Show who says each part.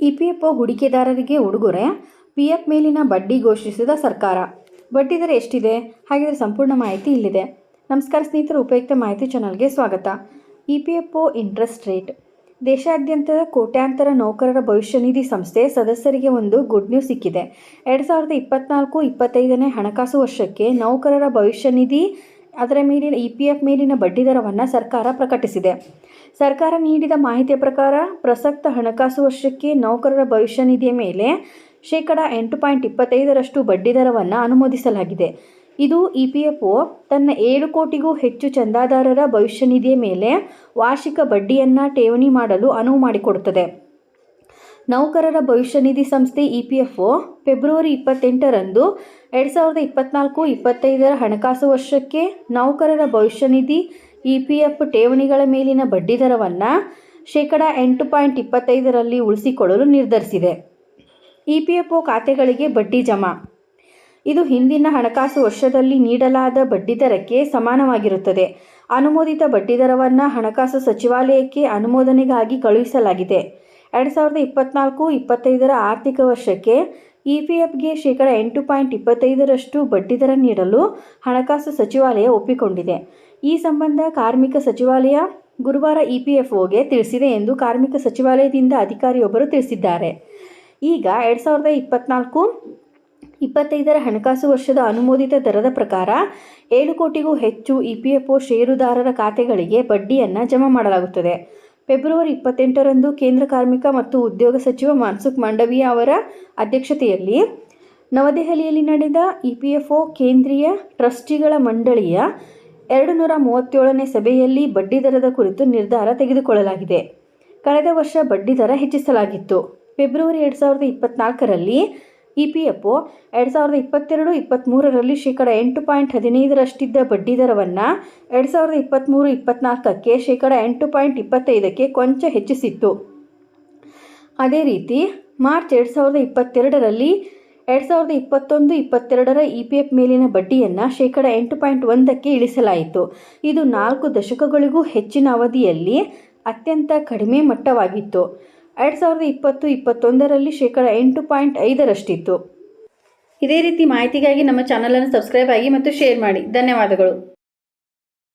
Speaker 1: EPFO ಹೂಡಿಕೆದಾರರಿಗೆ ಉಡುಗೊರೆ, P F ಮೇಲಿನ ಬಡ್ಡಿ ಘೋಷಿಸಿದ ಸರ್ಕಾರ. ಬಡ್ಡಿ ದರ ಎಷ್ಟಿದೆ? ಹಾಗಿದ್ರೆ ಸಂಪೂರ್ಣ ಮಾಹಿತಿ ಇಲ್ಲಿದೆ. ನಮಸ್ಕಾರ ಸ್ನೇಹಿತರು, ಉಪಯುಕ್ತ ಮಾಹಿತಿ ಚಾನಲ್ಗೆ ಸ್ವಾಗತ. E P F O interest rate. ದೇಶಾದ್ಯಂತ ಕೋಟ್ಯಾಂತರ ನೌಕರರ ಭವಿಷ್ಯ ನಿಧಿ ಸಂಸ್ಥೆ ಸದಸ್ಯರಿಗೆ ಒಂದು ಗುಡ್ ನ್ಯೂಸ್ ಸಿಕ್ಕಿದೆ. ಎರಡು ಸಾವಿರದ ಇಪ್ಪತ್ನಾಲ್ಕು ಇಪ್ಪತ್ತೈದನೇ ಹಣಕಾಸು ವರ್ಷಕ್ಕೆ ನೌಕರರ ಭವಿಷ್ಯ ನಿಧಿ ಅದರ ಮೇಲಿನ ಇ ಪಿ ಎಫ್ ಮೇಲಿನ ಬಡ್ಡಿದರವನ್ನು ಸರ್ಕಾರ ಪ್ರಕಟಿಸಿದೆ. ಸರ್ಕಾರ ನೀಡಿದ ಮಾಹಿತಿಯ ಪ್ರಕಾರ ಪ್ರಸಕ್ತ ಹಣಕಾಸು ವರ್ಷಕ್ಕೆ ನೌಕರರ ಭವಿಷ್ಯ ನಿಧಿಯ ಮೇಲೆ ಶೇಕಡ ಎಂಟು ಪಾಯಿಂಟ್ ಇಪ್ಪತ್ತೈದರಷ್ಟು ಬಡ್ಡಿದರವನ್ನು ಅನುಮೋದಿಸಲಾಗಿದೆ. ಇದು ಇ ಪಿ ಎಫ್ ಒ ತನ್ನ ಏಳು ಕೋಟಿಗೂ ಹೆಚ್ಚು ಚಂದಾದಾರರ ಭವಿಷ್ಯ ನಿಧಿಯ ಮೇಲೆ ವಾರ್ಷಿಕ ಬಡ್ಡಿಯನ್ನು ಠೇವಣಿ ಮಾಡಲು ಅನುವು ಮಾಡಿಕೊಡುತ್ತದೆ. ನೌಕರರ ಭವಿಷ್ಯ ನಿಧಿ ಸಂಸ್ಥೆ E P F O, February ಇಪ್ಪತ್ತೆಂಟರಂದು ಎರಡು ಸಾವಿರದ ಇಪ್ಪತ್ನಾಲ್ಕು ಇಪ್ಪತ್ತೈದರ ಹಣಕಾಸು ವರ್ಷಕ್ಕೆ ನೌಕರರ ಭವಿಷ್ಯ ನಿಧಿ ಇ ಪಿ ಎಫ್ ಠೇವಣಿಗಳ ಮೇಲಿನ ಬಡ್ಡಿ ದರವನ್ನು ಶೇಕಡ ಎಂಟು ಪಾಯಿಂಟ್ ಇಪ್ಪತ್ತೈದರಲ್ಲಿ ಉಳಿಸಿಕೊಳ್ಳಲು ನಿರ್ಧರಿಸಿದೆ. ಇ ಪಿ ಎಫ್ ಒ ಖಾತೆಗಳಿಗೆ ಬಡ್ಡಿ ಜಮಾ. ಇದು ಹಿಂದಿನ ಹಣಕಾಸು ವರ್ಷದಲ್ಲಿ ನೀಡಲಾದ ಬಡ್ಡಿದರಕ್ಕೆ ಸಮಾನವಾಗಿರುತ್ತದೆ. ಅನುಮೋದಿತ ಬಡ್ಡಿದರವನ್ನು ಹಣಕಾಸು ಸಚಿವಾಲಯಕ್ಕೆ ಅನುಮೋದನೆಗಾಗಿ ಕಳುಹಿಸಲಾಗಿದೆ. ಎರಡು ಸಾವಿರದ ಇಪ್ಪತ್ನಾಲ್ಕು ಇಪ್ಪತ್ತೈದರ ಆರ್ಥಿಕ ವರ್ಷಕ್ಕೆ ಇ ಪಿ ಎಫ್ಗೆ ಶೇಕಡ ಎಂಟು ಪಾಯಿಂಟ್ ಇಪ್ಪತ್ತೈದರಷ್ಟು ಬಡ್ಡಿದರ ನೀಡಲು ಹಣಕಾಸು ಸಚಿವಾಲಯ ಒಪ್ಪಿಕೊಂಡಿದೆ. ಈ ಸಂಬಂಧ ಕಾರ್ಮಿಕ ಸಚಿವಾಲಯ ಗುರುವಾರ ಇ ಪಿ ಎಫ್ ಒಗೆ ತಿಳಿಸಿದೆ ಎಂದು ಕಾರ್ಮಿಕ ಸಚಿವಾಲಯದಿಂದ ಅಧಿಕಾರಿಯೊಬ್ಬರು ತಿಳಿಸಿದ್ದಾರೆ. ಈಗ ಎರಡು ಸಾವಿರದ ಇಪ್ಪತ್ನಾಲ್ಕು ಇಪ್ಪತ್ತೈದರ ಹಣಕಾಸು ವರ್ಷದ ಅನುಮೋದಿತ ದರದ ಪ್ರಕಾರ ಏಳು ಕೋಟಿಗೂ ಹೆಚ್ಚು ಇ ಪಿ ಎಫ್ ಒ ಷೇರುದಾರರ ಖಾತೆಗಳಿಗೆ ಬಡ್ಡಿಯನ್ನು ಜಮಾ ಮಾಡಲಾಗುತ್ತದೆ. ಫೆಬ್ರವರಿ ಇಪ್ಪತ್ತೆಂಟರಂದು ಕೇಂದ್ರ ಕಾರ್ಮಿಕ ಮತ್ತು ಉದ್ಯೋಗ ಸಚಿವ ಮನ್ಸುಖ್ ಮಾಂಡವೀಯ ಅವರ ಅಧ್ಯಕ್ಷತೆಯಲ್ಲಿ ನವದೆಹಲಿಯಲ್ಲಿ ನಡೆದ ಇ ಪಿ ಎಫ್ ಒ ಕೇಂದ್ರೀಯ ಟ್ರಸ್ಟಿಗಳ ಮಂಡಳಿಯ ಎರಡು ನೂರ ಮೂವತ್ತೇಳನೇ ಸಭೆಯಲ್ಲಿ ಬಡ್ಡಿದರದ ಕುರಿತು ನಿರ್ಧಾರ ತೆಗೆದುಕೊಳ್ಳಲಾಗಿದೆ. ಕಳೆದ ವರ್ಷ ಬಡ್ಡಿದರ ಹೆಚ್ಚಿಸಲಾಗಿತ್ತು. ಫೆಬ್ರವರಿ ಎರಡು ಸಾವಿರದ ಇಪ್ಪತ್ನಾಲ್ಕರಲ್ಲಿ ಇ ಪಿ ಎಫ್ ಎರಡು ಸಾವಿರದ ಇಪ್ಪತ್ತೆರಡು ಇಪ್ಪತ್ತ್ಮೂರರಲ್ಲಿ ಶೇಕಡ ಎಂಟು ಪಾಯಿಂಟ್ ಹದಿನೈದರಷ್ಟಿದ್ದ ಬಡ್ಡಿದರವನ್ನು ಎರಡು ಸಾವಿರದ ಇಪ್ಪತ್ತ್ಮೂರು ಇಪ್ಪತ್ತ್ನಾಲ್ಕಕ್ಕೆ ಶೇಕಡ ಎಂಟು ಪಾಯಿಂಟ್ ಇಪ್ಪತ್ತೈದಕ್ಕೆ ಕೊಂಚ ಹೆಚ್ಚಿಸಿತ್ತು. ಅದೇ ರೀತಿ ಮಾರ್ಚ್ ಎರಡು ಸಾವಿರದ ಇಪ್ಪತ್ತೆರಡರಲ್ಲಿ ಎರಡು ಸಾವಿರದ ಇಪ್ಪತ್ತೊಂದು ಇಪ್ಪತ್ತೆರಡರ ಇ ಪಿ ಎಫ್ ಮೇಲಿನ ಬಡ್ಡಿಯನ್ನು ಶೇಕಡ ಎಂಟು ಪಾಯಿಂಟ್ ಒಂದಕ್ಕೆ ಇಳಿಸಲಾಯಿತು. ಇದು ನಾಲ್ಕು ದಶಕಗಳಿಗೂ ಹೆಚ್ಚಿನ ಅವಧಿಯಲ್ಲಿ ಅತ್ಯಂತ ಕಡಿಮೆ ಮಟ್ಟವಾಗಿತ್ತು. ಎರಡು ಸಾವಿರದ ಇಪ್ಪತ್ತು, ಇಪ್ಪತ್ತೊಂದರಲ್ಲಿ ಶೇಕಡ ಎಂಟು ಪಾಯಿಂಟ್ ಐದರಷ್ಟಿತ್ತು. ಇದೇ ರೀತಿ ಮಾಹಿತಿಗಾಗಿ ನಮ್ಮ ಚಾನಲನ್ನು ಸಬ್ಸ್ಕ್ರೈಬ್ ಆಗಿ ಮತ್ತು ಶೇರ್ ಮಾಡಿ. ಧನ್ಯವಾದಗಳು.